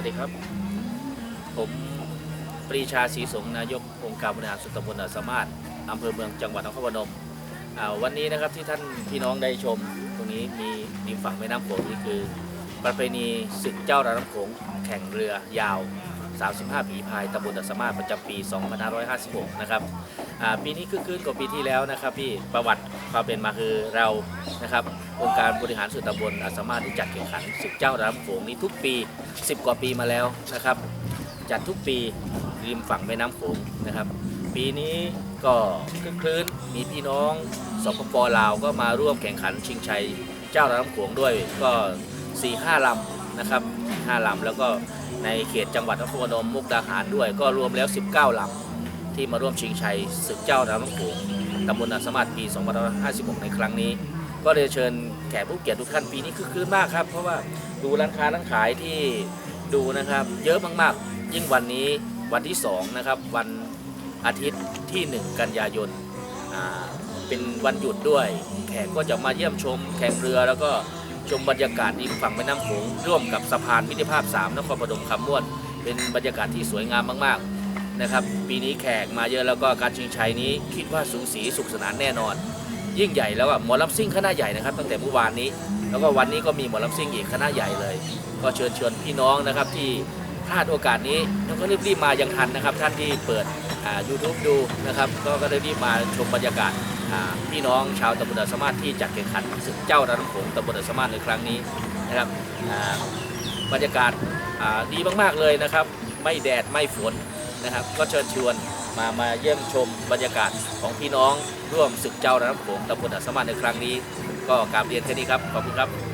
วัสดีครับ ผมปรีชาศรีสงฆ์นายกองค์การบริหารส่วนตำบลอาจสามารถอำเภอเมืองจังหวัดนครพนมอ่าวันนี้นะครับที่ท่านพี่น้องได้ชม ตรงนี้มีริมฝั่งแม่น้ำโขงนี่คือ ประเพณีศึกเจ้าระน้ำโขงแข่งเรือยาว 35ผีพายตำบลอาสมาประจำปี 2556 นะครับปีนี้คือคืนกว่าปีที่แล้วนะครับพี่ประวัติความเป็นมาคือเรานะครับองค์การบริหารส่วนตำบลอาสามารถได้จัดแข่งขันศึกเจ้าระน้ำโขงนี้ทุกปี 10 กว่าปีมาแล้วนะครับ จัดทุกปีริมฝั่งแม่น้ำโขงนะครับ ปีนี้ก็คึกคืนมีพี่น้องสปปลาวก็มาร่วมแข่งขันชิงชัยเจ้าระน้ำโขงด้วยก็4 5ลำ นะครับ5ลำแล้วก็ในเขตจังหวัดนครพนมมุกดาหารด้วย ก็รวมแล้ว 19ลำที่มาร่วมชิงชัยศึกเจ้าระน้ำโขงตำบลอาจสมารถปี2556 ในครั้งนี้ ก็เลยเชิญแขกผู้เกียรติทุกท่านปีนี้คึกคืนมากครับ เพราะว่าดูร้านค้าร้านขายที่ดูนะครับ เยอะมากๆ ยิ่งวันนี้วันที่2นะครับวันอาทิตย์ที่ 1 กันยายนเป็นวันหยุดด้วย แขกก็จะมาเยี่ยมชมแข่งเรือแล้วก็ ชมบรรยากาศริมฝั่งแม่น้ำโขงร่วมกับสะพานมิตรภาพ 3นครปฐมคำม่วนเป็นบรรยากาศที่สวยงามมากๆนะครับปีนี้แขกมาเยอะแล้วก็การชิงชัยนี้คิดว่าสูสีสุขสนานแน่นอน ยิ่งใหญ่แล้วอะหมอลำซิ่งคณะใหญ่นะครับ ตั้งแต่เมื่อวานนี้ แล้วก็วันนี้ก็มีหมอลำซิ่งอีกคณะใหญ่เลย ก็เชิญชวนพี่น้องนะครับที่พลาดโอกาสนี้แล้วก็รีบๆมายังทันนะครับ ท่านที่เปิดอ่า YouTube ดูนะครับ ก็ก็ได้รีบมาชมบรรยากาศ พี่น้องชาวตำบลสามารถที่จัดแข่งขันศึกเจ้าระดับโขงตำบลสามารถในครั้งนี้นะครับบรรยากาศดีมากๆเลยนะครับ ไม่แดดไม่ฝนนะครับ ก็เชิญชวนมามาเยี่ยมชมบรรยากาศของพี่น้องร่วมศึกเจ้าระดับโขงตำบลสสามารถในครั้งนี้ ก็กราบเรียนแค่นี้ครับขอบคุณครับ